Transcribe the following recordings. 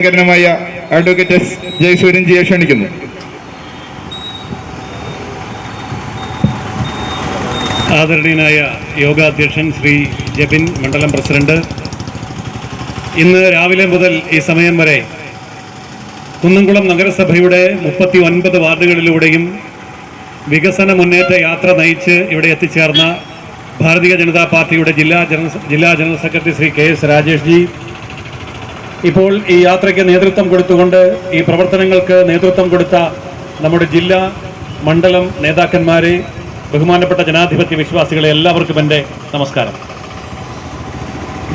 ായ advocate S Jayasuryan ജിയെ ക്ഷണിക്കുന്നു. ആദരണീയനായ യോഗാധ്യക്ഷൻ ശ്രീ ജബിൻ മണ്ഡലം പ്രസിഡന്റ് ഇന്ന് രാവിലെ മുതൽ ഈ സമയം വരെ കുന്നംകുളം നഗരസഭയുടെ മുപ്പത്തി ഒൻപത് വാർഡുകളിലൂടെയും വികസന മുന്നേറ്റ യാത്ര നയിച്ച് ഇവിടെ എത്തിച്ചേർന്ന ഭാരതീയ ജനതാ പാർട്ടിയുടെ ജില്ലാ ജനറൽ ജില്ലാ general secretary Shri K S Rajesh ji ഇപ്പോൾ ഈ യാത്രയ്ക്ക് നേതൃത്വം കൊടുത്തുകൊണ്ട് ഈ പ്രവർത്തനങ്ങൾക്ക് നേതൃത്വം കൊടുത്ത നമ്മുടെ ജില്ലാ മണ്ഡലം നേതാക്കന്മാരെ ബഹുമാനപ്പെട്ട ജനാധിപത്യ വിശ്വാസികളെ എല്ലാവർക്കും എന്റെ നമസ്കാരം.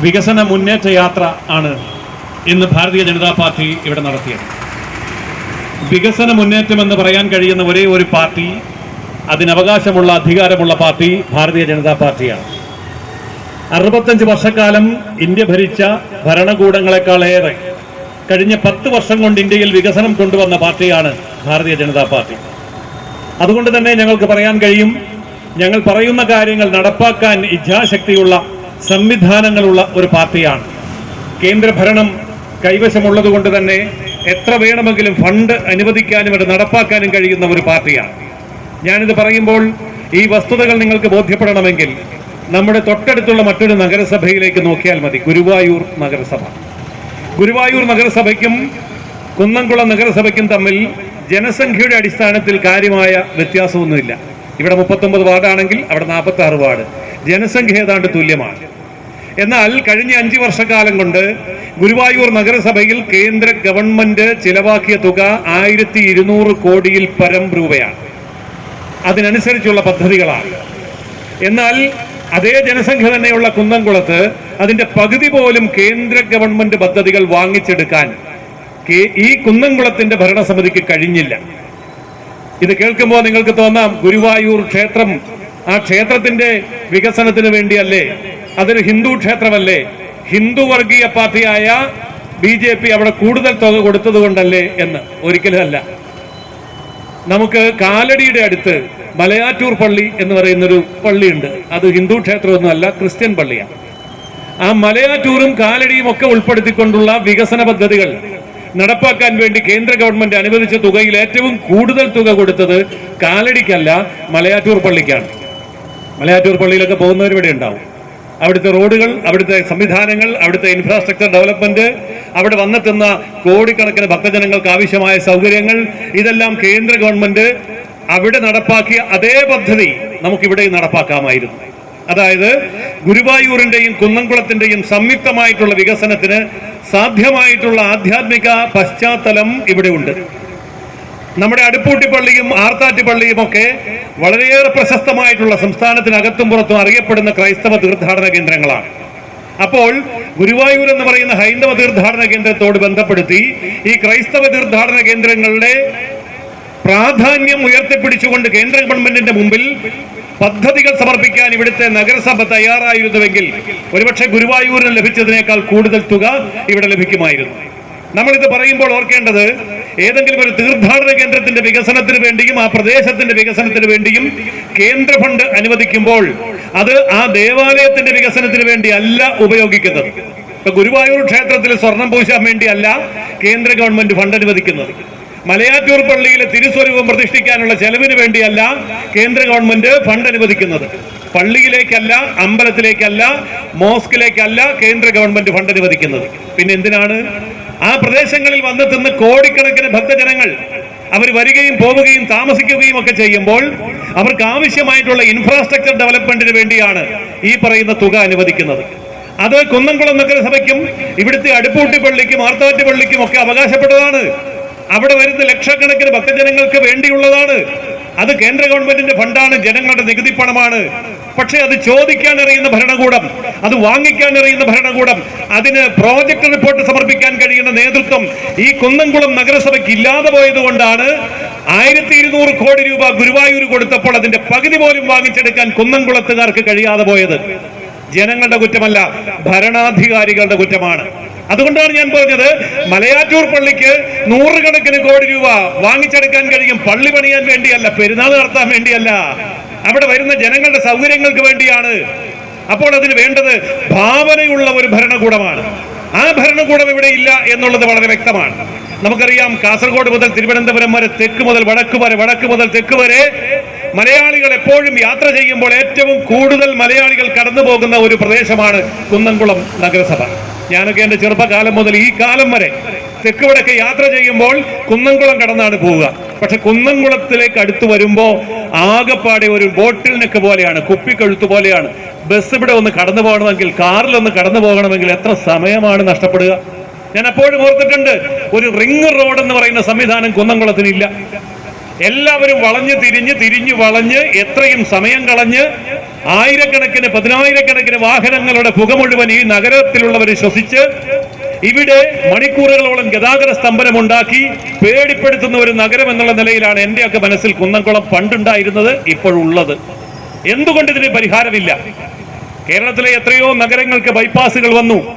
വികസന മുന്നേറ്റ യാത്ര ആണ് ഇന്ന് ഭാരതീയ ജനതാ പാർട്ടി ഇവിടെ നടത്തിയത്. വികസന മുന്നേറ്റം എന്ന് പറയാൻ കഴിയുന്ന ഒരേ ഒരു പാർട്ടി അതിനവകാശമുള്ള അധികാരമുള്ള പാർട്ടി ഭാരതീയ ജനതാ പാർട്ടിയാണ്. അറുപത്തഞ്ച് വർഷക്കാലം ഇന്ത്യ ഭരിച്ച ഭരണകൂടങ്ങളെക്കാളേറെ കഴിഞ്ഞ പത്ത് വർഷം കൊണ്ട് ഇന്ത്യയിൽ വികസനം കൊണ്ടുവന്ന പാർട്ടിയാണ് ഭാരതീയ ജനതാ പാർട്ടി. അതുകൊണ്ട് തന്നെ ഞങ്ങൾക്ക് പറയാൻ കഴിയും ഞങ്ങൾ പറയുന്ന കാര്യങ്ങൾ നടപ്പാക്കാൻ ഇച്ഛാശക്തിയുള്ള സംവിധാനങ്ങളുള്ള ഒരു പാർട്ടിയാണ്. കേന്ദ്രഭരണം കൈവശമുള്ളത് കൊണ്ട് തന്നെ എത്ര വേണമെങ്കിലും ഫണ്ട് അനുവദിക്കാനും അത് നടപ്പാക്കാനും കഴിയുന്ന ഒരു പാർട്ടിയാണ്. ഞാനിത് പറയുമ്പോൾ ഈ വസ്തുതകൾ നിങ്ങൾക്ക് ബോധ്യപ്പെടണമെങ്കിൽ നമ്മുടെ തൊട്ടടുത്തുള്ള മറ്റൊരു നഗരസഭയിലേക്ക് നോക്കിയാൽ മതി. ഗുരുവായൂർ നഗരസഭ. ഗുരുവായൂർ നഗരസഭയ്ക്കും കുന്നംകുളം നഗരസഭയ്ക്കും തമ്മിൽ ജനസംഖ്യയുടെ അടിസ്ഥാനത്തിൽ കാര്യമായ വ്യത്യാസമൊന്നുമില്ല. ഇവിടെ മുപ്പത്തൊമ്പത് വാർഡാണെങ്കിൽ അവിടെ നാൽപ്പത്തി ആറ് വാർഡ്. ജനസംഖ്യ ഏതാണ്ട് തുല്യമാണ്. എന്നാൽ കഴിഞ്ഞ അഞ്ച് വർഷക്കാലം കൊണ്ട് ഗുരുവായൂർ നഗരസഭയിൽ കേന്ദ്ര ഗവൺമെന്റ് ചിലവാക്കിയ തുക ആയിരത്തി ഇരുന്നൂറ് കോടിയിൽ പരം രൂപയാണ്. അതിനനുസരിച്ചുള്ള പദ്ധതികളാണ്. എന്നാൽ അതേ ജനസംഖ്യ തന്നെയുള്ള കുന്നംകുളത്ത് അതിന്റെ പകുതി പോലും കേന്ദ്ര ഗവൺമെന്റ് പദ്ധതികൾ വാങ്ങിച്ചെടുക്കാൻ ഈ കുന്നംകുളത്തിന്റെ ഭരണസമിതിക്ക് കഴിഞ്ഞില്ല. ഇത് കേൾക്കുമ്പോൾ നിങ്ങൾക്ക് തോന്നാം ഗുരുവായൂർ ക്ഷേത്രം ആ ക്ഷേത്രത്തിന്റെ വികസനത്തിന് വേണ്ടിയല്ലേ? അതൊരു ഹിന്ദു ക്ഷേത്രമല്ലേ? ഹിന്ദു വർഗീയ പാർട്ടിയായ ബി ജെ പി അവിടെ കൂടുതൽ തുക കൊടുത്തത് കൊണ്ടല്ലേ എന്ന് ഒരിക്കലും അല്ല. നമുക്ക് കാലടിയുടെ അടുത്ത് മലയാറ്റൂർ പള്ളി എന്ന് പറയുന്നൊരു പള്ളിയുണ്ട്. അത് ഹിന്ദു ക്ഷേത്രമൊന്നുമല്ല ക്രിസ്ത്യൻ പള്ളിയാണ്. ആ മലയാറ്റൂറും കാലടിയും ഒക്കെ ഉൾപ്പെടുത്തിക്കൊണ്ടുള്ള വികസന പദ്ധതികൾ നടപ്പാക്കാൻ വേണ്ടി കേന്ദ്ര ഗവൺമെന്റ് അനുവദിച്ച തുകയിൽ ഏറ്റവും കൂടുതൽ തുക കൊടുത്തത് കാലടിക്കല്ല മലയാറ്റൂർ പള്ളിക്കാണ്. മലയാറ്റൂർ പള്ളിയിലൊക്കെ പോകുന്നവർ ഇവിടെ ഉണ്ടാവും. അവിടുത്തെ റോഡുകൾ അവിടുത്തെ സംവിധാനങ്ങൾ അവിടുത്തെ ഇൻഫ്രാസ്ട്രക്ചർ ഡെവലപ്മെന്റ് അവിടെ വന്നെത്തുന്ന കോടിക്കണക്കിന് ഭക്തജനങ്ങൾക്ക് ആവശ്യമായ സൗകര്യങ്ങൾ ഇതെല്ലാം കേന്ദ്ര ഗവൺമെന്റ് അവിടെ നടപ്പാക്കിയ അതേ പദ്ധതി നമുക്കിവിടെ നടപ്പാക്കാമായിരുന്നു. അതായത് ഗുരുവായൂരിന്റെയും കുന്നംകുളത്തിന്റെയും സംയുക്തമായിട്ടുള്ള വികസനത്തിന് സാധ്യമായിട്ടുള്ള ആധ്യാത്മിക പശ്ചാത്തലം ഇവിടെ ഉണ്ട്. നമ്മുടെ അടുപ്പൂട്ടി പള്ളിയും ആർത്താറ്റി പള്ളിയും ഒക്കെ വളരെയേറെ പ്രശസ്തമായിട്ടുള്ള സംസ്ഥാനത്തിനകത്തും പുറത്തും അറിയപ്പെടുന്ന ക്രൈസ്തവ തീർത്ഥാടന കേന്ദ്രങ്ങളാണ്. അപ്പോൾ ഗുരുവായൂർ എന്ന് പറയുന്ന ഹൈന്ദവ തീർത്ഥാടന കേന്ദ്രത്തോട് ബന്ധപ്പെടുത്തി ഈ ക്രൈസ്തവ തീർത്ഥാടന കേന്ദ്രങ്ങളുടെ പ്രാധാന്യം ഉയർത്തിപ്പിടിച്ചുകൊണ്ട് കേന്ദ്ര ഗവൺമെന്റിന്റെ മുമ്പിൽ പദ്ധതികൾ സമർപ്പിക്കാൻ ഇവിടുത്തെ നഗരസഭ തയ്യാറായിരുന്നുവെങ്കിൽ ഒരുപക്ഷെ ഗുരുവായൂരിന് ലഭിച്ചതിനേക്കാൾ കൂടുതൽ തുക ഇവിടെ ലഭിക്കുമായിരുന്നു. നമ്മളിത് പറയുമ്പോൾ ഓർക്കേണ്ടത് ഏതെങ്കിലും ഒരു തീർത്ഥാടന കേന്ദ്രത്തിന്റെ വികസനത്തിന് വേണ്ടിയും ആ പ്രദേശത്തിന്റെ വികസനത്തിന് വേണ്ടിയും കേന്ദ്ര ഫണ്ട് അനുവദിക്കുമ്പോൾ അത് ആ ദേവാലയത്തിന്റെ വികസനത്തിന് വേണ്ടി അല്ല ഉപയോഗിക്കുന്നത്. ഇപ്പൊ ഗുരുവായൂർ ക്ഷേത്രത്തിൽ സ്വർണം പൂശാൻ വേണ്ടിയല്ല കേന്ദ്ര ഗവൺമെന്റ് ഫണ്ട് അനുവദിക്കുന്നത്. മലയാറ്റൂർ പള്ളിയിലെ തിരുസ്വരൂപം പ്രതിഷ്ഠിക്കാനുള്ള ചെലവിന് വേണ്ടിയല്ല കേന്ദ്ര ഗവൺമെന്റ് ഫണ്ട് അനുവദിക്കുന്നത്. പള്ളിയിലേക്കല്ല അമ്പലത്തിലേക്കല്ല മോസ്കിലേക്കല്ല കേന്ദ്ര ഗവൺമെന്റ് ഫണ്ട് അനുവദിക്കുന്നത്. പിന്നെ എന്തിനാണ്? ആ പ്രദേശങ്ങളിൽ വന്നെത്തുന്ന കോടിക്കണക്കിന് ഭക്തജനങ്ങൾ അവർ വരികയും പോവുകയും താമസിക്കുകയും ഒക്കെ ചെയ്യുമ്പോൾ അവർക്ക് ആവശ്യമായിട്ടുള്ള ഇൻഫ്രാസ്ട്രക്ചർ ഡെവലപ്മെന്റിന് വേണ്ടിയാണ് ഈ പറയുന്ന തുക അനുവദിക്കുന്നത്. അത് കുന്നംകുളം നഗരസഭയ്ക്കും ഇവിടുത്തെ അടുപ്പൂട്ടി പള്ളിക്കും ആർത്താറ്റ് പള്ളിക്കും ഒക്കെ അവകാശപ്പെട്ടതാണ്. അവിടെ വരുന്ന ലക്ഷക്കണക്കിന് ഭക്തജനങ്ങൾക്ക് വേണ്ടിയുള്ളതാണ്. അത് കേന്ദ്ര ഗവൺമെന്റിന്റെ ഫണ്ടാണ് ജനങ്ങളുടെ നികുതി പണമാണ്. പക്ഷേ അത് ചോദിക്കാൻ അറിയുന്ന ഭരണകൂടം അത് വാങ്ങിക്കാൻ അറിയുന്ന ഭരണകൂടം അതിന് പ്രോജക്ട് റിപ്പോർട്ട് സമർപ്പിക്കാൻ കഴിയുന്ന നേതൃത്വം ഈ കുന്നംകുളം നഗരസഭയ്ക്ക് ഇല്ലാതെ പോയത് കൊണ്ടാണ് ആയിരത്തി ഇരുന്നൂറ് കോടി രൂപ ഗുരുവായൂർ കൊടുത്തപ്പോൾ അതിന്റെ പകുതി പോലും വാങ്ങിച്ചെടുക്കാൻ കുന്നംകുളത്തുകാർക്ക് കഴിയാതെ പോയത്. ജനങ്ങളുടെ കുറ്റമല്ല ഭരണാധികാരികളുടെ കുറ്റമാണ്. അതുകൊണ്ടാണ് ഞാൻ പറഞ്ഞത് മലയാറ്റൂർ പള്ളിക്ക് നൂറുകണക്കിന് കോടി രൂപ വാങ്ങിച്ചെടുക്കാൻ കഴിയും. പള്ളി പണിയാൻ വേണ്ടിയല്ല പെരുന്നാൾ നടത്താൻ വേണ്ടിയല്ല. അവിടെ വരുന്ന ജനങ്ങളുടെ സൗകര്യങ്ങൾക്ക് വേണ്ടിയാണ് അപ്പോൾ അതിന് വേണ്ടത് ഭാവനയുള്ള ഒരു ഭരണകൂടമാണ്. ആ ഭരണകൂടം ഇവിടെ ഇല്ല എന്നുള്ളത് വളരെ വ്യക്തമാണ്. നമുക്കറിയാം കാസർഗോഡ് മുതൽ തിരുവനന്തപുരം വരെ തെക്ക് മുതൽ വടക്ക് വരെ വടക്ക് മുതൽ തെക്ക് വരെ മലയാളികൾ എപ്പോഴും യാത്ര ചെയ്യുമ്പോൾ ഏറ്റവും കൂടുതൽ മലയാളികൾ കടന്നു പോകുന്ന ഒരു പ്രദേശമാണ് കുന്നംകുളം നഗരസഭ. ഞാനൊക്കെ എന്റെ ചെറുപ്പകാലം മുതൽ ഈ കാലം വരെ തെക്ക് വടക്ക് യാത്ര ചെയ്യുമ്പോൾ കുന്നംകുളം കടന്നാണ് പോവുക. പക്ഷെ കുന്നംകുളത്തിലേക്ക് അടുത്ത് വരുമ്പോൾ ആകെപ്പാടെ ഒരു ബോട്ടിൽ നെക്ക് പോലെയാണ് കുപ്പിക്കഴുത്ത് പോലെയാണ്. ബസ് ഇവിടെ ഒന്ന് കടന്നു പോകണമെങ്കിൽ കാറിൽ ഒന്ന് കടന്നു പോകണമെങ്കിൽ എത്ര സമയമാണ് നഷ്ടപ്പെടുക? ഞാൻ അപ്പോഴും ഓർത്തിട്ടുണ്ട് ഒരു റിംഗ് റോഡ് എന്ന് പറയുന്ന സംവിധാനം കുന്നംകുളത്തിനില്ല. എല്ലാവരും വളഞ്ഞ് തിരിഞ്ഞ് തിരിഞ്ഞ് വളഞ്ഞ് എത്രയും സമയം കളഞ്ഞ് ആയിരക്കണക്കിന് പതിനായിരക്കണക്കിന് വാഹനങ്ങളുടെ പുക മുഴുവൻ ഈ നഗരത്തിലുള്ളവർ ശ്വസിച്ച് ഇവിടെ മണിക്കൂറുകളോളം ഗതാഗത സ്തംഭനമുണ്ടാക്കി പേടിപ്പെടുത്തുന്ന ഒരു നഗരം എന്നുള്ള നിലയിലാണ് എന്റെയൊക്കെ മനസ്സിൽ കുന്നംകുളം പണ്ടുണ്ടായിരുന്നത് ഇപ്പോഴുള്ളത്. എന്തുകൊണ്ട് ഇതിന് പരിഹാരമില്ല? കേരളത്തിലെ എത്രയോ നഗരങ്ങൾക്ക് ബൈപ്പാസുകൾ വന്നു.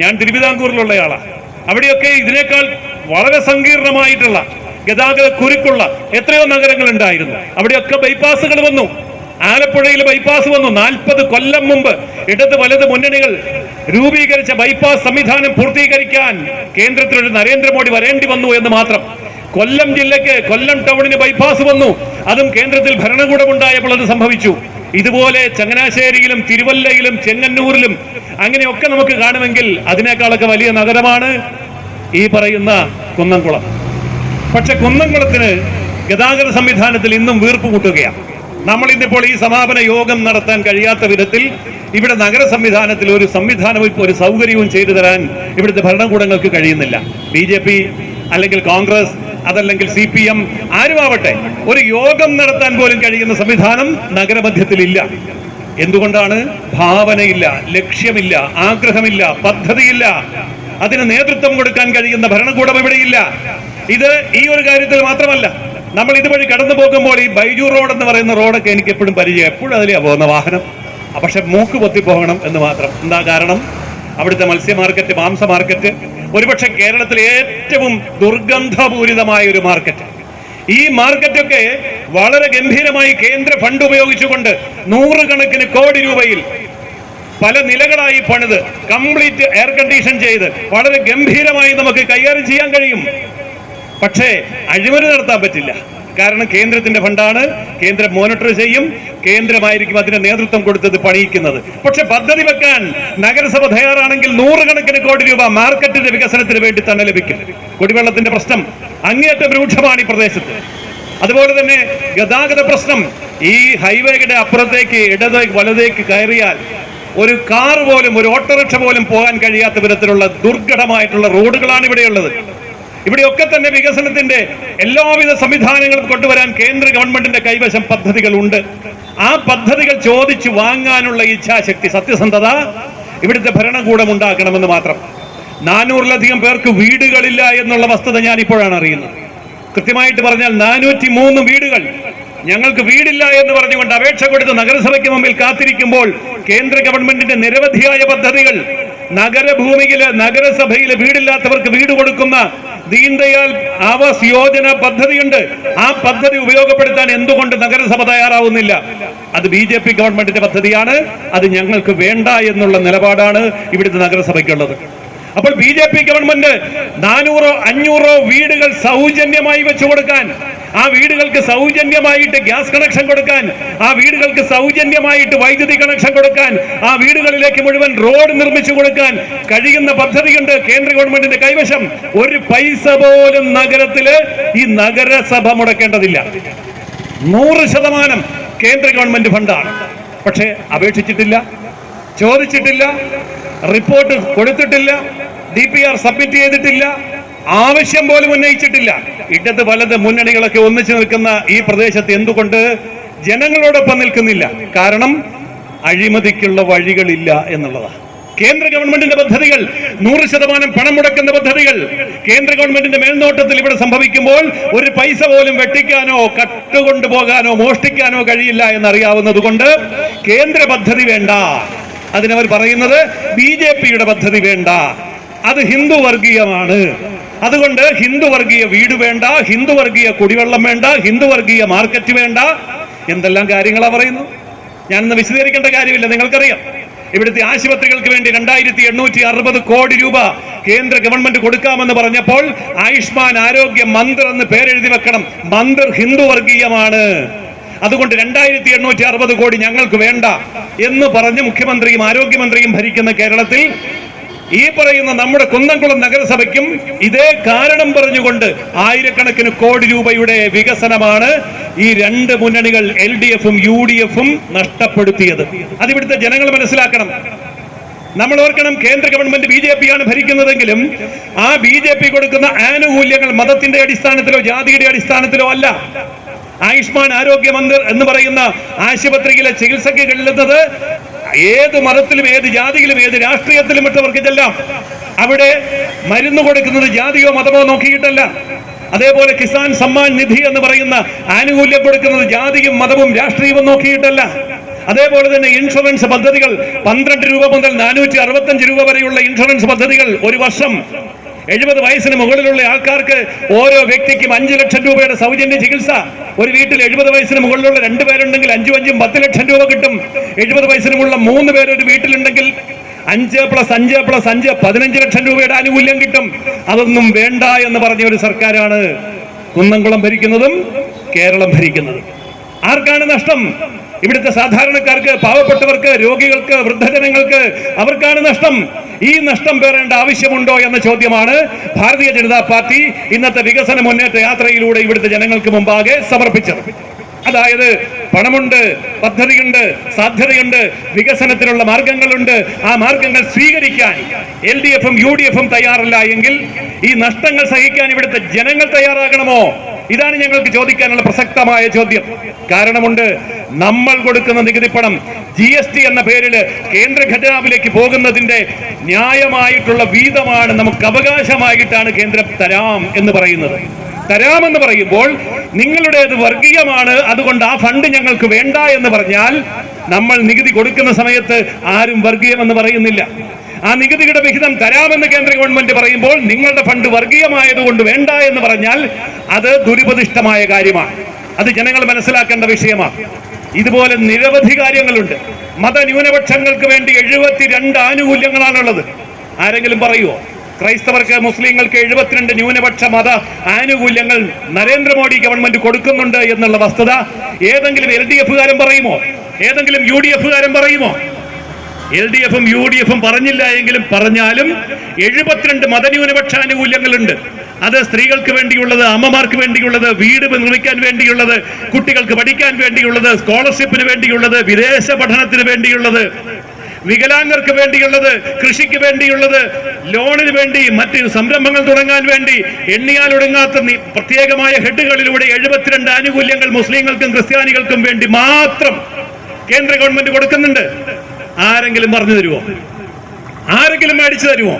ഞാൻ തിരുവിതാംകൂറിലുള്ളയാളാണ് അവിടെയൊക്കെ ഇതിനേക്കാൾ വളരെ സങ്കീർണമായിട്ടുള്ള ഗതാഗത കുരുക്കുള്ള എത്രയോ നഗരങ്ങൾ ഉണ്ടായിരുന്നു അവിടെയൊക്കെ ബൈപ്പാസുകൾ വന്നു. ആലപ്പുഴയിൽ ബൈപ്പാസ് വന്നു. നാൽപ്പത് കൊല്ലം മുമ്പ്. ഇടത് വലത് മുന്നണികൾ രൂപീകരിച്ച ബൈപ്പാസ് സംവിധാനം പൂർത്തീകരിക്കാൻ കേന്ദ്രത്തിൽ ഒരു നരേന്ദ്രമോദി വരേണ്ടി വന്നു എന്ന് മാത്രം. കൊല്ലം ജില്ലയ്ക്ക് കൊല്ലം ടൗണിന് ബൈപ്പാസ് വന്നു. അതും കേന്ദ്രത്തിൽ ഭരണകൂടമുണ്ടായപ്പോൾ അത് സംഭവിച്ചു. ഇതുപോലെ ചങ്ങനാശ്ശേരിയിലും തിരുവല്ലയിലും ചെങ്ങന്നൂരിലും അങ്ങനെയൊക്കെ നമുക്ക് കാണുമെങ്കിൽ അതിനേക്കാളൊക്കെ വലിയ നഗരമാണ് ഈ പറയുന്ന കുന്നംകുളം. പക്ഷെ കുന്നംകുളത്തിന് ഗതാഗത സംവിധാനത്തിൽ ഇന്നും വീർപ്പ് കൂട്ടുകയാണ്. നമ്മൾ ഇന്നിപ്പോൾ ഈ സമാപന യോഗം നടത്താൻ കഴിയാത്ത വിധത്തിൽ ഇവിടെ നഗര സംവിധാനത്തിൽ ഒരു സംവിധാനവും ഒരു സൗകര്യവും ചെയ്തു തരാൻ ഇവിടുത്തെ ഭരണകൂടങ്ങൾക്ക് കഴിയുന്നില്ല. ബി ജെ പി അല്ലെങ്കിൽ കോൺഗ്രസ് അതല്ലെങ്കിൽ സി പി എം ആരുമാവട്ടെ ഒരു യോഗം നടത്താൻ പോലും കഴിയുന്ന സംവിധാനം നഗരമധ്യത്തിലില്ല. എന്തുകൊണ്ടാണ്? ഭാവനയില്ല ലക്ഷ്യമില്ല ആഗ്രഹമില്ല പദ്ധതിയില്ല. അതിന് നേതൃത്വം കൊടുക്കാൻ കഴിയുന്ന ഭരണകൂടം ഇവിടെയില്ല. ഇത് ഈ ഒരു കാര്യത്തിൽ മാത്രമല്ല. നമ്മൾ ഇതുവഴി കടന്നു പോകുമ്പോൾ ഈ ബൈജു റോഡ് എന്ന് പറയുന്ന റോഡൊക്കെ എനിക്ക് എപ്പോഴും പരിചയം. എപ്പോഴും അതിലേ പോകുന്ന വാഹനം. പക്ഷെ മൂക്ക് പൊത്തി പോകണം എന്ന് മാത്രം. എന്താ കാരണം? അവിടുത്തെ മത്സ്യ മാർക്കറ്റ് മാംസ മാർക്കറ്റ് ഒരുപക്ഷെ കേരളത്തിലെ ഏറ്റവും ദുർഗന്ധപൂരിതമായ ഒരു മാർക്കറ്റ്. ഈ മാർക്കറ്റൊക്കെ വളരെ ഗംഭീരമായി കേന്ദ്ര ഫണ്ട് ഉപയോഗിച്ചുകൊണ്ട് നൂറുകണക്കിന് കോടി രൂപയിൽ പല നിലകളായി പണിത് കംപ്ലീറ്റ് എയർ കണ്ടീഷൻ ചെയ്ത് വളരെ ഗംഭീരമായി നമുക്ക് കൈകാര്യം ചെയ്യാൻ കഴിയും. പക്ഷേ അഴിമതി നടത്താൻ പറ്റില്ല. കാരണം കേന്ദ്രത്തിന്റെ ഫണ്ടാണ് കേന്ദ്രം മോണിറ്റർ ചെയ്യും കേന്ദ്രമായിരിക്കും അതിന് നേതൃത്വം കൊടുത്തത് പണിയിക്കുന്നത്. പക്ഷെ പദ്ധതി വെക്കാൻ നഗരസഭ തയ്യാറാണെങ്കിൽ നൂറുകണക്കിന് കോടി രൂപ മാർക്കറ്റിന്റെ വികസനത്തിന് വേണ്ടി തന്നെ ലഭിക്കും. കുടിവെള്ളത്തിന്റെ പ്രശ്നം അങ്ങേയറ്റം രൂക്ഷമാണ് ഈ പ്രദേശത്ത്. അതുപോലെ തന്നെ ഗതാഗത പ്രശ്നം. ഈ ഹൈവേയുടെ അപ്പുറത്തേക്ക് ഇടതേക്ക് വലതേക്ക് കയറിയാൽ ഒരു കാർ പോലും ഒരു ഓട്ടോറിക്ഷ പോലും പോകാൻ കഴിയാത്ത വിധത്തിലുള്ള ദുർഘടമായിട്ടുള്ള റോഡുകളാണ് ഇവിടെയുള്ളത്. ഇവിടെയൊക്കെ തന്നെ വികസനത്തിന്റെ എല്ലാവിധ സംവിധാനങ്ങളും കൊണ്ടുവരാൻ കേന്ദ്ര ഗവൺമെന്റിന്റെ കൈവശം പദ്ധതികളുണ്ട്. ആ പദ്ധതികൾ ചോദിച്ചു വാങ്ങാനുള്ള ഇച്ഛാശക്തി സത്യസന്ധത ഇവിടുത്തെ ഭരണകൂടം ഉണ്ടാക്കണമെന്ന് മാത്രം. നാനൂറിലധികം പേർക്ക് വീടുകളില്ല എന്നുള്ള വസ്തുത ഞാൻ ഇപ്പോഴാണ് അറിയുന്നത്. കൃത്യമായിട്ട് പറഞ്ഞാൽ നാനൂറ്റി മൂന്ന് വീടുകൾ. ഞങ്ങൾക്ക് വീടില്ല എന്ന് പറഞ്ഞുകൊണ്ട് അപേക്ഷ കൊടുത്ത് നഗരസഭയ്ക്ക് മുമ്പിൽ കാത്തിരിക്കുമ്പോൾ കേന്ദ്ര ഗവൺമെന്റിന്റെ നിരവധിയായ പദ്ധതികൾ നഗരഭൂമിയിൽ നഗരസഭയിൽ വീടില്ലാത്തവർക്ക് വീട് കൊടുക്കുന്ന ദീൻദയാൽ ആവാസ് യോജന പദ്ധതിയുണ്ട്. ആ പദ്ധതി ഉപയോഗപ്പെടുത്താൻ എന്തുകൊണ്ട് നഗരസഭ തയ്യാറാവുന്നില്ല? അത് ബി ജെ പി ഗവൺമെന്റിന്റെ പദ്ധതിയാണ്. അത് ഞങ്ങൾക്ക് വേണ്ട എന്നുള്ള നിലപാടാണ് ഇവിടുത്തെ നഗരസഭയ്ക്കുള്ളത്. അപ്പോൾ ബി ജെ പി ഗവൺമെന്റ് നാനൂറോ അഞ്ഞൂറോ വീടുകൾ സൗജന്യമായി വെച്ചു കൊടുക്കാൻ ആ വീടുകൾക്ക് സൗജന്യമായിട്ട് ഗ്യാസ് കണക്ഷൻ കൊടുക്കാൻ ആ വീടുകൾക്ക് സൗജന്യമായിട്ട് വൈദ്യുതി കണക്ഷൻ കൊടുക്കാൻ ആ വീടുകളിലേക്ക് മുഴുവൻ റോഡ് നിർമ്മിച്ചു കൊടുക്കാൻ കഴിയുന്ന പദ്ധതിയുണ്ട് കേന്ദ്ര ഗവൺമെന്റിന്റെ കൈവശം. ഒരു പൈസ പോലും നഗരത്തിൽ ഈ നഗരസഭ മുടക്കേണ്ടതില്ല. നൂറ് ശതമാനം കേന്ദ്ര ഗവൺമെന്റ് ഫണ്ടാണ്. പക്ഷേ അപേക്ഷിച്ചിട്ടില്ല ചോദിച്ചിട്ടില്ല റിപ്പോർട്ട് കൊടുത്തിട്ടില്ല ഡി പി ആർ സബ്മിറ്റ് ചെയ്തിട്ടില്ല ആവശ്യം പോലും ഉന്നയിച്ചിട്ടില്ല. ഇടത് വലത് മുന്നണികളൊക്കെ ഒന്നിച്ചു നിൽക്കുന്ന ഈ പ്രദേശത്ത് എന്തുകൊണ്ട് ജനങ്ങളോടൊപ്പം നിൽക്കുന്നില്ല? കാരണം അഴിമതിക്കുള്ള വഴികളില്ല എന്നുള്ളതാണ് കേന്ദ്ര ഗവൺമെന്റിന്റെ പദ്ധതികൾ നൂറ് ശതമാനം പണം മുടക്കുന്ന പദ്ധതികൾ. കേന്ദ്ര ഗവൺമെന്റിന്റെ മേൽനോട്ടത്തിൽ ഇവിടെ സംഭവിക്കുമ്പോൾ ഒരു പൈസ പോലും വെട്ടിക്കാനോ കട്ടുകൊണ്ടു പോകാനോ മോഷ്ടിക്കാനോ കഴിയില്ല എന്നറിയാവുന്നത് കൊണ്ട് കേന്ദ്ര പദ്ധതി വേണ്ട. അതിനവർ പറയുന്നത് ബി ജെ പിയുടെ പദ്ധതി വേണ്ട. അത് ഹിന്ദു വർഗീയമാണ് അതുകൊണ്ട് ഹിന്ദു വർഗീയ വീട് വേണ്ട ഹിന്ദു വർഗീയ കുടിവെള്ളം വേണ്ട ഹിന്ദു വർഗീയ മാർക്കറ്റ് വേണ്ട എന്തെല്ലാം കാര്യങ്ങളാ പറയുന്നു ഞാനിന്ന് വിശദീകരിക്കേണ്ട കാര്യമില്ല നിങ്ങൾക്കറിയാം. ഇവിടുത്തെ ആശുപത്രികൾക്ക് വേണ്ടി രണ്ടായിരത്തി എണ്ണൂറ്റി അറുപത് കോടി രൂപ കേന്ദ്ര ഗവൺമെന്റ് കൊടുക്കാമെന്ന് പറഞ്ഞപ്പോൾ ആയുഷ്മാൻ ആരോഗ്യ മന്ദിർ എന്ന് പേരെഴുതി വെക്കണം. മന്ദിർ ഹിന്ദു വർഗീയമാണ് അതുകൊണ്ട് രണ്ടായിരത്തി എണ്ണൂറ്റി അറുപത് കോടി ഞങ്ങൾക്ക് വേണ്ട എന്ന് പറഞ്ഞ് മുഖ്യമന്ത്രിയും ആരോഗ്യമന്ത്രിയും ഭരിക്കുന്ന കേരളത്തിൽ ഈ പറയുന്ന നമ്മുടെ കുന്നംകുളം നഗരസഭയ്ക്കും ഇതേ കാരണം പറഞ്ഞുകൊണ്ട് ആയിരക്കണക്കിന് കോടി രൂപയുടെ വികസനമാണ് ഈ രണ്ട് മുന്നണികൾ എൽ ഡി എഫും യു ഡി എഫും നഷ്ടപ്പെടുത്തിയത്. അതിവിടുത്തെ ജനങ്ങൾ മനസ്സിലാക്കണം. നമ്മൾ ഓർക്കണം കേന്ദ്ര ഗവൺമെന്റ് ബി ജെ പി ആണ് ഭരിക്കുന്നതെങ്കിലും ആ ബി ജെ പി കൊടുക്കുന്ന ആനുകൂല്യങ്ങൾ മതത്തിന്റെ അടിസ്ഥാനത്തിലോ ജാതിയുടെ അടിസ്ഥാനത്തിലോ അല്ല. ആയുഷ്മാൻ ആരോഗ്യ മന്ദിർ എന്ന് പറയുന്ന ആശുപത്രിയിലെ ചികിത്സയ്ക്ക് കഴിയുന്നത് ഏത് മതത്തിലും ഏത് ജാതിയിലും ഏത് രാഷ്ട്രീയത്തിലും ഇട്ടവർക്ക് ചെല്ലാം അവിടെ മരുന്ന് കൊടുക്കുന്നത് ജാതിയോ മതമോ നോക്കിയിട്ടല്ല. അതേപോലെ കിസാൻ സമ്മാൻ നിധി എന്ന് പറയുന്ന ആനുകൂല്യം കൊടുക്കുന്നത് ജാതിയും മതവും രാഷ്ട്രീയവും നോക്കിയിട്ടല്ല. അതേപോലെ തന്നെ ഇൻഷുറൻസ് പദ്ധതികൾ പന്ത്രണ്ട് രൂപ മുതൽ നാനൂറ്റി അറുപത്തഞ്ച് രൂപ വരെയുള്ള ഇൻഷുറൻസ് പദ്ധതികൾ ഒരു വർഷം എഴുപത് വയസ്സിന് മുകളിലുള്ള ആൾക്കാർക്ക് ഓരോ വ്യക്തിക്കും അഞ്ചു ലക്ഷം രൂപയുടെ സൗജന്യ ചികിത്സ. ഒരു വീട്ടിൽ എഴുപത് വയസ്സിന് മുകളിലുള്ള രണ്ട് പേരുണ്ടെങ്കിൽ അഞ്ചും അഞ്ചും പത്ത് ലക്ഷം രൂപ കിട്ടും. എഴുപത് വയസ്സിനുമുള്ള മൂന്ന് പേര് ഒരു വീട്ടിലുണ്ടെങ്കിൽ അഞ്ച് പ്ലസ് അഞ്ച് പ്ലസ് അഞ്ച് പതിനഞ്ച് ലക്ഷം രൂപയുടെ ആനുകൂല്യം കിട്ടും. അതൊന്നും വേണ്ട എന്ന് പറഞ്ഞ ഒരു സർക്കാരാണ് കുന്നംകുളം ഭരിക്കുന്നതും കേരളം ഭരിക്കുന്നതും. ആർക്കാണ് നഷ്ടം? ഇവിടുത്തെ സാധാരണക്കാർക്ക് പാവപ്പെട്ടവർക്ക് രോഗികൾക്ക് വൃദ്ധജനങ്ങൾക്ക് അവർക്കാണ് നഷ്ടം. ഈ നഷ്ടം പേറേണ്ട ആവശ്യമുണ്ടോ എന്ന ചോദ്യമാണ് ഭാരതീയ ജനതാ പാർട്ടി ഇന്നത്തെ വികസന മുന്നേറ്റ യാത്രയിലൂടെ ഇവിടുത്തെ ജനങ്ങൾക്ക് മുമ്പാകെ സമർപ്പിച്ചത്. അതായത് പണമുണ്ട് പദ്ധതിയുണ്ട് സാധ്യതയുണ്ട് വികസനത്തിനുള്ള മാർഗങ്ങളുണ്ട്. ആ മാർഗങ്ങൾ സ്വീകരിക്കാൻ എൽ ഡി എഫും യു ഡി എഫും തയ്യാറല്ല എങ്കിൽ ഈ നഷ്ടങ്ങൾ സഹിക്കാൻ ഇവിടുത്തെ ജനങ്ങൾ തയ്യാറാകണമോ? ഇതാണ് ഞങ്ങൾക്ക് ചോദിക്കാനുള്ള പ്രസക്തമായ ചോദ്യം. കാരണമുണ്ട് നമ്മൾ കൊടുക്കുന്ന നികുതി പണം ജി എസ് ടി എന്ന പേരിൽ കേന്ദ്ര ഖജനാവിലേക്ക് പോകുന്നതിന്റെ ന്യായമായിട്ടുള്ള വീതമാണ് നമുക്ക് അവകാശമായിട്ടാണ് കേന്ദ്രം തരാം എന്ന് പറയുന്നത്. തരാമെന്ന് പറയുമ്പോൾ നിങ്ങളുടേത് വർഗീയമാണ് അതുകൊണ്ട് ആ ഫണ്ട് ഞങ്ങൾക്ക് വേണ്ട എന്ന് പറഞ്ഞാൽ നമ്മൾ നികുതി കൊടുക്കുന്ന സമയത്ത് ആരും വർഗീയമെന്ന് പറയുന്നില്ല. ആ നികുതിയുടെ വിഹിതം തരാമെന്ന് കേന്ദ്ര ഗവൺമെന്റ് പറയുമ്പോൾ നിങ്ങളുടെ ഫണ്ട് വർഗീയമായതുകൊണ്ട് വേണ്ട എന്ന് പറഞ്ഞാൽ അത് ദുരുപദിഷ്ടമായ കാര്യമാണ്. അത് ജനങ്ങൾ മനസ്സിലാക്കേണ്ട വിഷയമാണ്. ഇതുപോലെ നിരവധി കാര്യങ്ങളുണ്ട്. മതന്യൂനപക്ഷങ്ങൾക്ക് വേണ്ടി എഴുപത്തിരണ്ട് ആനുകൂല്യങ്ങളാണുള്ളത്. ആരെങ്കിലും പറയുമോ ക്രൈസ്തവർക്ക് മുസ്ലിങ്ങൾക്ക് എഴുപത്തിരണ്ട് ന്യൂനപക്ഷ മത ആനുകൂല്യങ്ങൾ നരേന്ദ്രമോദി ഗവൺമെന്റ് കൊടുക്കുന്നുണ്ട് എന്നുള്ള വസ്തുത ഏതെങ്കിലും എൽ ഡി എഫുകാരൻ പറയുമോ? ഏതെങ്കിലും യു ഡി എഫുകാരൻ പറയുമോ? എൽ ഡി എഫും യു ഡി എഫും പറഞ്ഞില്ല എങ്കിലും പറഞ്ഞാലും എഴുപത്തിരണ്ട് മതന്യൂനപക്ഷ ആനുകൂല്യങ്ങളുണ്ട്. അത് സ്ത്രീകൾക്ക് വേണ്ടിയുള്ളത് അമ്മമാർക്ക് വേണ്ടിയുള്ളത് വീട് നിർമ്മിക്കാൻ വേണ്ടിയുള്ളത് കുട്ടികൾക്ക് പഠിക്കാൻ വേണ്ടിയുള്ളത് സ്കോളർഷിപ്പിന് വേണ്ടിയുള്ളത് വിദേശ പഠനത്തിന് വേണ്ടിയുള്ളത് വികലാംഗർക്ക് വേണ്ടിയുള്ളത് കൃഷിക്ക് വേണ്ടിയുള്ളത് ലോണിന് വേണ്ടി മറ്റ് സംരംഭങ്ങൾ തുടങ്ങാൻ വേണ്ടി നി- പ്രത്യേകമായ ഹെഡുകളിലൂടെ എഴുപത്തിരണ്ട് ആനുകൂല്യങ്ങൾ മുസ്ലിങ്ങൾക്കും ക്രിസ്ത്യാനികൾക്കും വേണ്ടി മാത്രം കേന്ദ്ര ഗവൺമെന്റ് കൊടുക്കുന്നുണ്ട്. ആരെങ്കിലും പറഞ്ഞു തരുമോ ആരെങ്കിലും മേടിച്ചു തരുമോ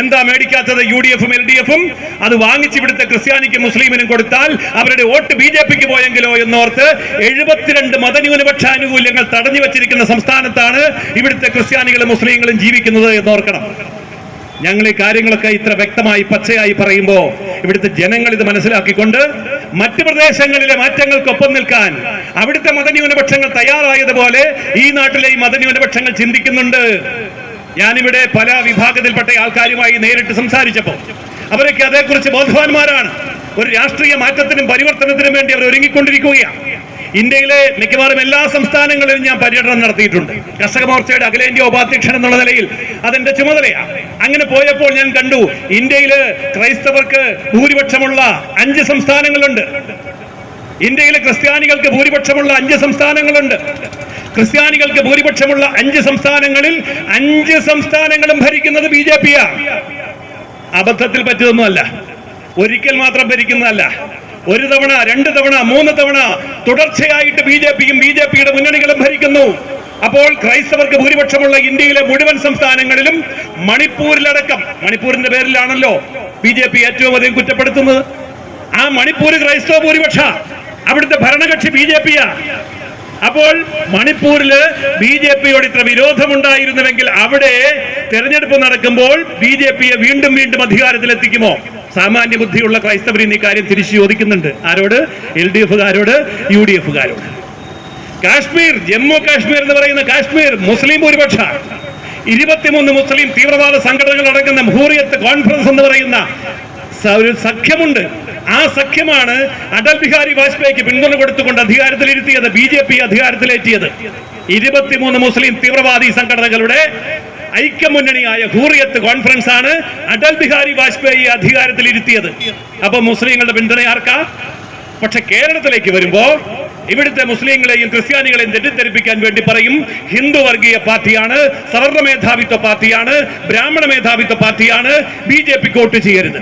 എന്താ മേടിക്കാത്തത് യു ഡി എഫും എൽ ഡി എഫും അത് വാങ്ങിച്ച് ഇവിടുത്തെ ക്രിസ്ത്യാനിക്കും മുസ്ലിമിനും കൊടുത്താൽ അവരുടെ വോട്ട് ബി ജെ പിക്ക് പോയെങ്കിലോ എന്നോർത്ത് എഴുപത്തിരണ്ട് മതന്യൂനപക്ഷ ആനുകൂല്യങ്ങൾ തടഞ്ഞു വച്ചിരിക്കുന്ന സംസ്ഥാനത്താണ് ഇവിടുത്തെ ക്രിസ്ത്യാനികളും മുസ്ലിങ്ങളും ജീവിക്കുന്നത് എന്നോർക്കണം. ഞങ്ങൾ ഈ കാര്യങ്ങളൊക്കെ ഇത്ര വ്യക്തമായി പച്ചയായി പറയുമ്പോൾ ഇവിടുത്തെ ജനങ്ങൾ ഇത് മനസ്സിലാക്കിക്കൊണ്ട് മറ്റു പ്രദേശങ്ങളിലെ മാറ്റങ്ങൾക്കൊപ്പം നിൽക്കാൻ അവിടുത്തെ മതന്യൂനപക്ഷങ്ങൾ തയ്യാറായതുപോലെ ഈ നാട്ടിലെ ഈ മതന്യൂനപക്ഷങ്ങൾ ചിന്തിക്കുന്നുണ്ട്. ഞാനിവിടെ പല വിഭാഗത്തിൽപ്പെട്ട ആൾക്കാരുമായി നേരിട്ട് സംസാരിച്ചപ്പോൾ അവരൊക്കെ അതേക്കുറിച്ച് ബോധവാന്മാരാണ്. ഒരു രാഷ്ട്രീയ മാറ്റത്തിനും പരിവർത്തനത്തിനും വേണ്ടി അവർ ഒരുങ്ങിക്കൊണ്ടിരിക്കുകയാണ്. ഇന്ത്യയിലെ മിക്കവാറും എല്ലാ സംസ്ഥാനങ്ങളിലും ഞാൻ പര്യടനം നടത്തിയിട്ടുണ്ട്. കർഷക മോർച്ചയുടെ അഖിലേന്ത്യാ ഉപാധ്യക്ഷൻ എന്നുള്ള നിലയിൽ അതെന്റെ ചുമതലയാണ്. അങ്ങനെ പോയപ്പോൾ ഞാൻ കണ്ടു ഇന്ത്യയിൽ ക്രൈസ്തവർക്ക് ഭൂരിപക്ഷമുള്ള അഞ്ച് സംസ്ഥാനങ്ങളുണ്ട്. ഇന്ത്യയിലെ ക്രിസ്ത്യാനികൾക്ക് ഭൂരിപക്ഷമുള്ള അഞ്ച് സംസ്ഥാനങ്ങളുണ്ട്. ക്രിസ്ത്യാനികൾക്ക് ഭൂരിപക്ഷമുള്ള അഞ്ച് സംസ്ഥാനങ്ങളിൽ അഞ്ച് സംസ്ഥാനങ്ങളും ഭരിക്കുന്നത് ബി ജെ പിയാണ് അബദ്ധത്തിൽ പറ്റിയതൊന്നുമല്ല. ഒരിക്കൽ മാത്രം ഭരിക്കുന്നതല്ല. ഒരു തവണ രണ്ട് തവണ മൂന്ന് തവണ തുടർച്ചയായിട്ട് ബി ജെ പിയും ബി ജെ പിയുടെ മുന്നണികളും ഭരിക്കുന്നു. അപ്പോൾ ക്രൈസ്തവർക്ക് ഭൂരിപക്ഷമുള്ള ഇന്ത്യയിലെ മുഴുവൻ സംസ്ഥാനങ്ങളിലും മണിപ്പൂരിലടക്കം മണിപ്പൂരിന്റെ പേരിലാണല്ലോ ബി ജെ പി ഏറ്റവും അധികം കുറ്റപ്പെടുത്തുന്നത്. ആ മണിപ്പൂർ ക്രൈസ്തവ ഭൂരിപക്ഷ. അവിടുത്തെ ഭരണകക്ഷി ബി ജെ പിയാ. അപ്പോൾ മണിപ്പൂരിൽ ബി ജെ പിയോട് ഇത്ര വിരോധമുണ്ടായിരുന്നുവെങ്കിൽ അവിടെ തെരഞ്ഞെടുപ്പ് നടക്കുമ്പോൾ ബി ജെ പിയെ വീണ്ടും വീണ്ടും അധികാരത്തിലെത്തിക്കുമോ? സാമാന്യ ബുദ്ധിയുള്ള ക്രൈസ്തവർ ഇന്ന് ഇക്കാര്യം കാര്യം തിരിച്ചു ചോദിക്കുന്നുണ്ട്. ആരോട്? എൽ ഡി എഫുകാരോട് യു ഡി എഫുകാരോട്. കാശ്മീർ ജമ്മു കാശ്മീർ എന്ന് പറയുന്ന കാശ്മീർ മുസ്ലിം ഭൂരിപക്ഷ. ഇരുപത്തിമൂന്ന് മുസ്ലിം തീവ്രവാദ സംഘടനകൾ അടങ്ങുന്ന ഹൂറിയത്ത് കോൺഫറൻസ് എന്ന് പറയുന്ന സഖ്യമുണ്ട്. ആ സഖ്യമാണ് അടൽ ബിഹാരി വാജ്പേയിക്ക് പിന്തുണ കൊടുത്തുകൊണ്ട് അധികാരത്തിലിരുത്തിയത് ബി ജെ പി അധികാരത്തിലേറ്റിയത്. ഇരുപത്തിമൂന്ന് മുസ്ലിം തീവ്രവാദി സംഘടനകളുടെ ഐക്യമുന്നണിയായ ഹൂറിയത്ത് കോൺഫറൻസ് ആണ് അടൽ ബിഹാരി വാജ്പേയി അധികാരത്തിലിരുത്തിയത് അപ്പൊ മുസ്ലിങ്ങളുടെ പിന്തുണ ആർക്കാ? പക്ഷെ കേരളത്തിലേക്ക് വരുമ്പോ ഇവിടുത്തെ മുസ്ലിങ്ങളെയും ക്രിസ്ത്യാനികളെയും തെറ്റിദ്ധരിപ്പിക്കാൻ വേണ്ടി പറയും ഹിന്ദു വർഗീയ പാർട്ടിയാണ് സവർണ മേധാവിത്വ പാർട്ടിയാണ് ബ്രാഹ്മണ മേധാവിത്വ പാർട്ടിയാണ് ബി ജെ പിക്ക് വോട്ട് ചെയ്യരുത്.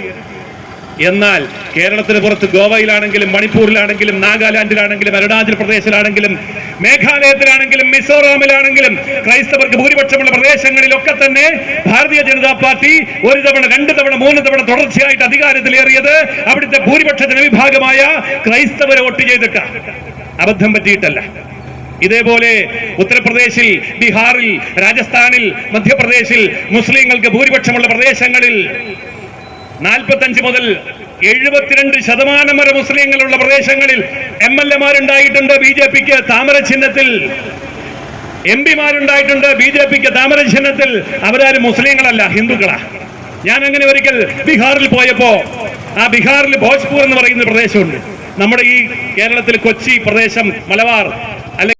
എന്നാൽ കേരളത്തിന് പുറത്ത് ഗോവയിലാണെങ്കിലും മണിപ്പൂരിലാണെങ്കിലും നാഗാലാൻഡിലാണെങ്കിലും അരുണാചൽ പ്രദേശിലാണെങ്കിലും മേഘാലയത്തിലാണെങ്കിലും മിസോറാമിലാണെങ്കിലും ക്രൈസ്തവർക്ക് ഭൂരിപക്ഷമുള്ള പ്രദേശങ്ങളിലൊക്കെ തന്നെ ഭാരതീയ ജനതാ പാർട്ടി ഒരു തവണ രണ്ട് തവണ മൂന്ന് തവണ തുടർച്ചയായിട്ട് അധികാരത്തിലേറിയത് അവിടുത്തെ ഭൂരിപക്ഷ ജനവിഭാഗമായ ക്രൈസ്തവരെ വോട്ട് ചെയ്തിട്ട. അബദ്ധം പറ്റിയിട്ടല്ല. ഇതേപോലെ ഉത്തർപ്രദേശിൽ ബീഹാറിൽ രാജസ്ഥാനിൽ മധ്യപ്രദേശിൽ മുസ്ലിങ്ങൾക്ക് ഭൂരിപക്ഷമുള്ള പ്രദേശങ്ങളിൽ നാൽപ്പത്തഞ്ച് മുതൽ എഴുപത്തിരണ്ട് ശതമാനം വരെ മുസ്ലിങ്ങളുള്ള പ്രദേശങ്ങളിൽ എം എൽ എമാരുണ്ടായിട്ടുണ്ട്. ബി ജെ പിക്ക് താമര ചിഹ്നത്തിൽ എം പിമാരുണ്ടായിട്ടുണ്ട്. ബി ജെ പിക്ക് താമര ചിഹ്നത്തിൽ അവരാരും മുസ്ലിങ്ങളല്ല ഹിന്ദുക്കളാ. ഞാൻ അങ്ങനെ ഒരിക്കൽ ബീഹാറിൽ പോയപ്പോ ആ ബീഹാറിൽ ഭോജ്പൂർ എന്ന് പറയുന്ന പ്രദേശമുണ്ട്. നമ്മുടെ ഈ കേരളത്തിൽ കൊച്ചി പ്രദേശം മലബാർ